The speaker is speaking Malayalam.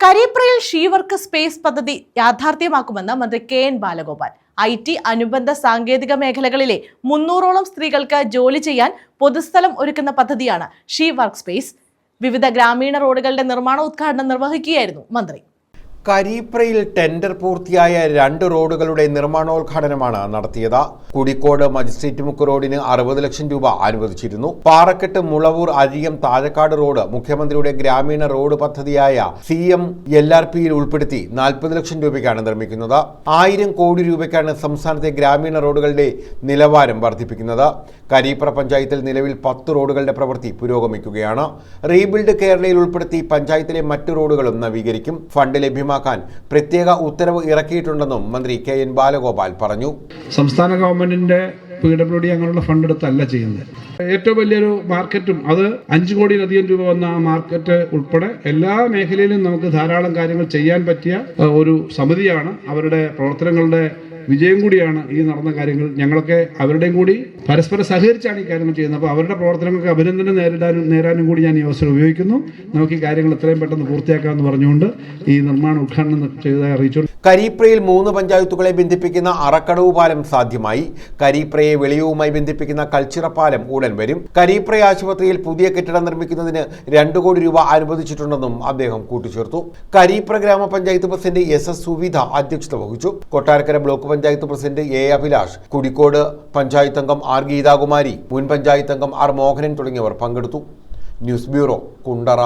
കരീപ്രയിൽ ഷീവർക്ക് സ്പേസ് പദ്ധതി യാഥാർത്ഥ്യമാക്കുമെന്ന് മന്ത്രി K N Balagopal. I T അനുബന്ധ സാങ്കേതിക മേഖലകളിലെ മുന്നൂറോളം സ്ത്രീകൾക്ക് ജോലി ചെയ്യാൻ പൊതുസ്ഥലം ഒരുക്കുന്ന പദ്ധതിയാണ് ഷീ വർക്ക് സ്പേസ് വിവിധ ഗ്രാമീണ റോഡുകളുടെ നിർമ്മാണ ഉദ്ഘാടനം നിർവഹിക്കുകയായിരുന്നു മന്ത്രി. കരീപ്രയിൽ ടെൻഡർ പൂർത്തിയായ രണ്ട് റോഡുകളുടെ നിർമ്മാണോദ്ഘാടനമാണ് നടത്തിയത്. കുടിക്കോട് മജിസ്ട്രേറ്റ് മുക്ക് റോഡിന് അറുപത് ലക്ഷം രൂപ അനുവദിച്ചിരുന്നു. പാറക്കെട്ട് മുളവൂർ അരിയം താഴക്കാട് റോഡ് മുഖ്യമന്ത്രിയുടെ ഗ്രാമീണ റോഡ് പദ്ധതിയായ സി എം എൽ ആർ പിയിൽ ഉൾപ്പെടുത്തി നാൽപ്പത് ലക്ഷം രൂപയ്ക്കാണ് നിർമ്മിക്കുന്നത്. ആയിരം കോടി രൂപയ്ക്കാണ് സംസ്ഥാനത്തെ ഗ്രാമീണ റോഡുകളുടെ നിലവാരം വർദ്ധിപ്പിക്കുന്നത്. കരീപ്ര പഞ്ചായത്തിൽ നിലവിൽ പത്ത് റോഡുകളുടെ പ്രവൃത്തി പുരോഗമിക്കുകയാണ്. റീബിൽഡ് കേരളയിൽ ഉൾപ്പെടുത്തി പഞ്ചായത്തിലെ മറ്റു റോഡുകളും നവീകരിക്കും. ഫണ്ട് ലഭ്യമാക്കാൻ പ്രത്യേക ഉത്തരവ് ഇറക്കിയിട്ടുണ്ടെന്നും മന്ത്രി കെ എൻ ബാലഗോപാൽ പറഞ്ഞു. സംസ്ഥാന ഗവൺമെന്റിന്റെ പി ഡബ്ല്യു ഡി അങ്ങനെയുള്ള ഫണ്ട് എടുത്തല്ല ചെയ്യുന്നത്. ഏറ്റവും വലിയൊരു മാർക്കറ്റും അത് അഞ്ചു കോടിയിലധികം രൂപ വന്ന ആ മാർക്കറ്റ് ഉൾപ്പെടെ എല്ലാ മേഖലയിലും നമുക്ക് ധാരാളം കാര്യങ്ങൾ ചെയ്യാൻ പറ്റിയ ഒരു സമിതിയാണ്. അവരുടെ പ്രവർത്തനങ്ങളുടെ വിജയം കൂടിയാണ് ഈ നടന്ന കാര്യങ്ങൾ. ഞങ്ങളൊക്കെ അവരുടെയും കൂടി പരസ്പരം സഹകരിച്ചാണ് ഈ കാര്യങ്ങൾ ചെയ്യുന്നത്. അപ്പോൾ അവരുടെ പ്രവർത്തനങ്ങൾക്ക് അഭിനന്ദനം നേരിടാനും നേരാനും കൂടി ഞാൻ ഈ അവസരം ഉപയോഗിക്കുന്നു. നമുക്ക് ഈ കാര്യങ്ങൾ എത്രയും പെട്ടെന്ന് പൂർത്തിയാക്കാമെന്ന് പറഞ്ഞുകൊണ്ട് ഈ നിർമ്മാണ ഉദ്ഘാടനം ചെയ്തതായി അറിയിച്ചു. കരീപ്രയിൽ മൂന്ന് പഞ്ചായത്തുകളെ ബന്ധിപ്പിക്കുന്ന അറക്കടവ് പാലം സാധ്യമായി. കരീപ്രയെ വെളിയവുമായി ബന്ധിപ്പിക്കുന്ന കൽച്ചിറ പാലം ഉടൻ വരും. കരീപ്ര ആശുപത്രിയിൽ പുതിയ കെട്ടിടം നിർമ്മിക്കുന്നതിന് രണ്ടു കോടി രൂപ അനുവദിച്ചിട്ടുണ്ടെന്നും അദ്ദേഹം കൂട്ടിച്ചേർത്തു. കരീപ്ര ഗ്രാമപഞ്ചായത്ത് പ്രസിഡന്റ് എസ് എസ് സുവിധ അധ്യക്ഷത വഹിച്ചു. Kottarakkara block panchayat president A Abhilash Kudikkode panchayat അംഗം ആർ ഗീതാകുമാരി മുൻ പഞ്ചായത്ത് അംഗം ആർ മോഹനൻ തുടങ്ങിയവർ പങ്കെടുത്തു. News bureau Kundara.